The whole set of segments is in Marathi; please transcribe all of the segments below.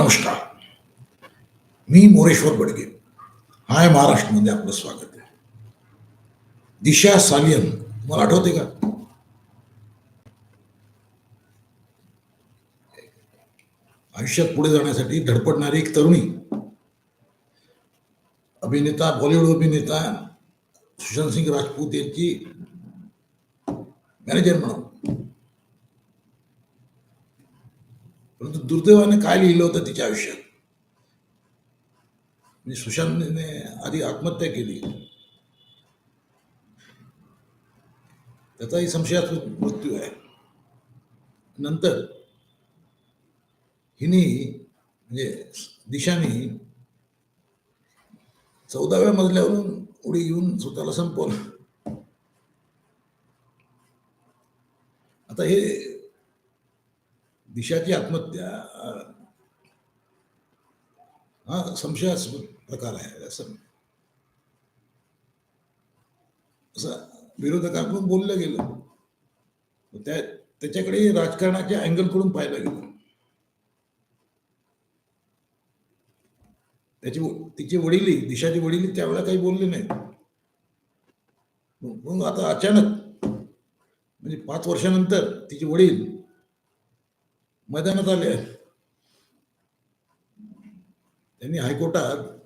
नमस्कार. मी मोरेश्वर बडगे. हाय महाराष्ट्रमध्ये आपलं स्वागत आहे. दिशा सालियन तुम्हाला आठवते का? आयुष्यात पुढे जाण्यासाठी धडपडणारी एक तरुणी. अभिनेता बॉलिवूड अभिनेता सुशांत सिंग राजपूत यांची मॅनेजर म्हणून. दुर्दैवाने काय लिहिलं होतं तिच्या आयुष्यात? म्हणजे सुशांतने आधी आत्महत्या केली. त्याचाही संशयात्मक मृत्यू आहे. नंतर हिने म्हणजे दिशाने चौदाव्या मजल्यावरून उडी येऊन स्वतःला संपवलं. आता हे दिशाची आत्महत्या हा संशयास्पद प्रकार आहे. असं असं विरोधकांकडून बोललं गेलं. त्या त्याच्याकडे राजकारणाच्या अँगलकडून पाहिलं गेलं. त्याची तिचे वडील दिशाचे वडील त्यावेळेला काही बोलले नाहीत. मग मग आता अचानक म्हणजे पाच वर्षानंतर तिचे वडील मैदानात आले त्यांनी हायकोर्टात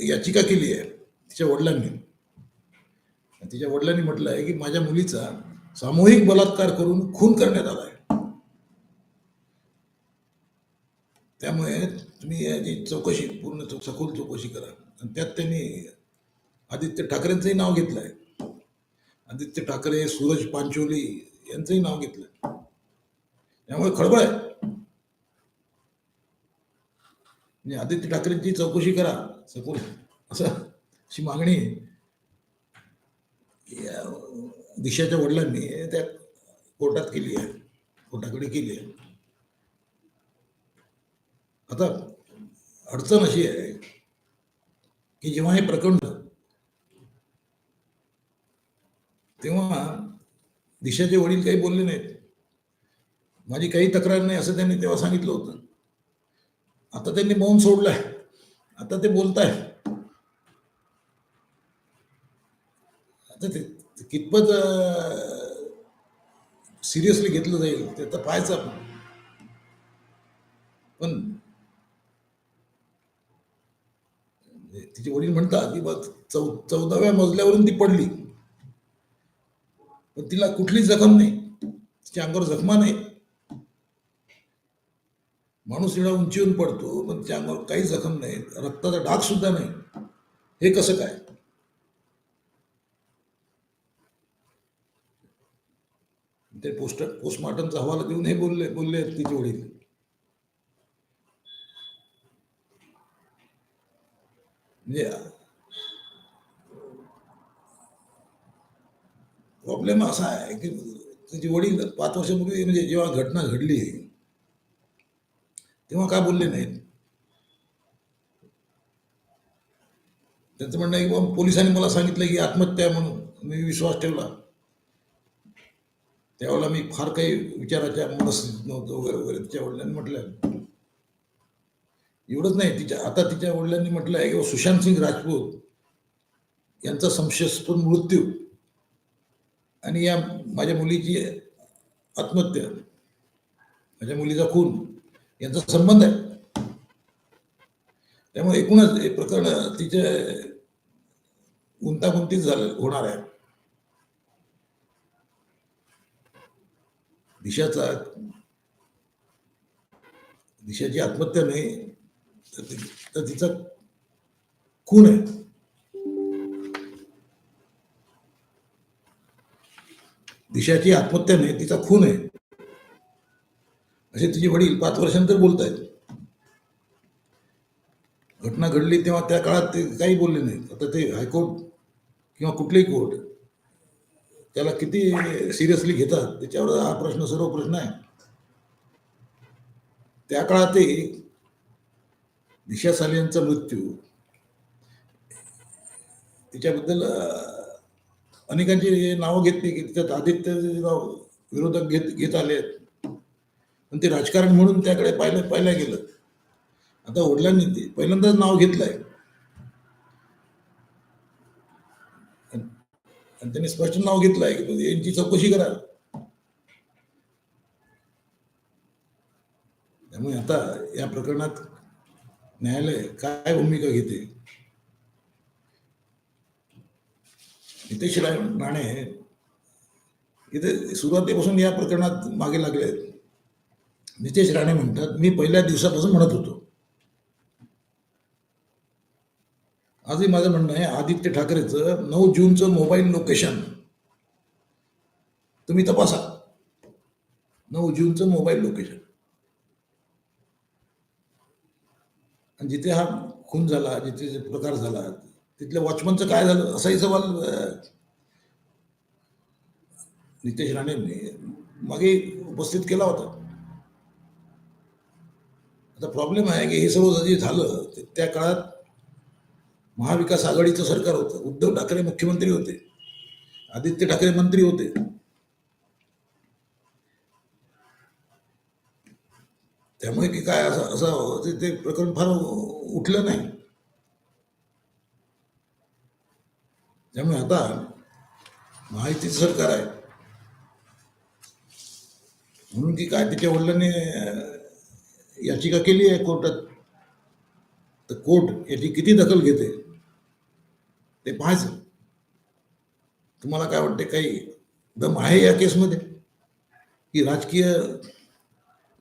याचिका केली आहे तिच्या वडिलांनी. तिच्या वडिलांनी म्हटलं आहे की माझ्या मुलीचा सामूहिक बलात्कार करून खून करण्यात आला आहे. त्यामुळे तुम्ही याची चौकशी पूर्ण चौ- सखोल चौकशी करा. आणि त्यात त्यांनी आदित्य ठाकरेंचंही नाव घेतलं आहे आदित्य ठाकरे सूरज पांचोली यांचंही नाव घेतलं त्यामुळे खळबळ आहे. म्हणजे आदित्य ठाकरेंची चौकशी करा सखोल असं अशी मागणी दिशाच्या वडिलांनी त्या कोर्टात केली आहे. कोर्टाकडे केली आहे. आता अडचण अशी आहे की जेव्हा हे प्रकरण तेव्हा दिशाचे वडील काही बोलले नाहीत. माझी काही तक्रार नाही असं त्यांनी तेव्हा सांगितलं होतं. आता त्यांनी मौन सोडलंय. आता ते बोलताय. आता ते कितपत सिरियसली घेतलं जाईल ते तर पाहायचं आपण. पण म्हणजे तिचे वडील म्हणतात की बघ चौ चौदाव्या मजल्यावरून ती पडली. पण तिला कुठली जखम नाही. तिच्या अंगावर जखमा नाही. माणूस एवढा उंचीवरून पडतो पण तिच्या अंगावर काही जखम नाही रक्ताचा डाग सुद्धा नाही. हे कसं काय? ते पोस्ट पोस्टमार्टमचा हवाला देऊन हे बोलले बोलले आहेत तिचे वडील. म्हणजे प्रॉब्लेम असा आहे की त्याचे वडील पाच वर्षापूर्वी म्हणजे जेव्हा घटना घडली तेव्हा काय बोलले नाहीत? त्यांचं म्हणणं आहे की पोलिसांनी मला सांगितलं की आत्महत्या म्हणून. मी विश्वास ठेवला. त्यावेळेला मी फार काही विचाराच्या मनस्थितीत नव्हतो वगैरे वगैरे. तिच्या वडिलांनी म्हटलं. एवढंच नाही तिच्या आता तिच्या वडिलांनी म्हटलं आहे की सुशांत सिंग राजपूत यांचा संशयास्पद मृत्यू आणि या माझ्या मुलीची आत्महत्या. माझ्या मुलीचा खून. यांचा संबंध आहे. त्यामुळे एकूणच हे प्रकरण तिच्या गुंतागुंतीच झालं होणार आहे. दिशाचा दिशाची आत्महत्या नाही तर तर तिचा खून आहे. दिशाची आत्महत्या नाही तिचा खून आहे. असे तिचे वडील पाच वर्षानंतर बोलत आहेत घटना घडली तेव्हा त्या काळात ते काही बोलले नाहीत. आता ते हायकोर्ट किंवा कुठलेही कोर्ट त्याला किती सिरियसली घेतात त्याच्यावर हा प्रश्न सर्व प्रश्न आहे. त्या काळातही दिशा साले यांचा मृत्यू तिच्याबद्दल अनेकांची नावं घेतली की त्याच्यात आदित्य नाव विरोधक घेत घेत आले आहेत पण ते राजकारण म्हणून त्याकडे पाहिलं पाहिलं गेलं. आता वडिलांनी ते पहिल्यांदाच नाव घेतलंय. आणि त्यांनी स्पष्ट नाव घेतलंय की यांची चौकशी करा. त्यामुळे आता या प्रकरणात न्यायालय काय भूमिका घेते? नितेश रा- राणे इथे सुरुवातीपासून या प्रकरणात मागे लागले आहेत नितेश राणे म्हणतात मी पहिल्या दिवसापासून म्हणत होतो. आजही माझं म्हणणं आहे आदित्य ठाकरेचं नऊ जूनचं मोबाईल लोकेशन. तुम्ही तपासा. नऊ जूनचं मोबाईल लोकेशन. आणि जिथे हा खून झाला जिथे जे प्रकार झाला तिथल्या वॉचमनचं काय झालं असाही सवाल नितेश राणेंनी मागे उपस्थित केला होता. आता प्रॉब्लेम आहे की हे सर्व जे झालं त्या काळात महाविकास आघाडीचं सरकार होतं. उद्धव ठाकरे मुख्यमंत्री होते. आदित्य ठाकरे मंत्री होते. त्यामुळे की काय असं असं ते- प्रकरण फार उठलं नाही. त्यामुळे आता माहितीचं सरकार आहे. म्हणून की काय तिच्या वडिलांनी याचिका केली आहे कोर्टात तर कोर्ट याची किती दखल घेते ते पाहायचं तुम्हाला काय वाटते काही दम आहे या केसमध्ये की राजकीय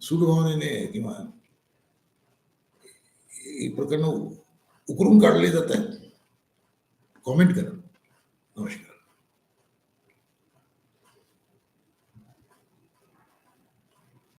सूडभावनेने किंवा ही प्रकरणं उकरून काढली जात आहेत कॉमेंट करा। नमस्कार।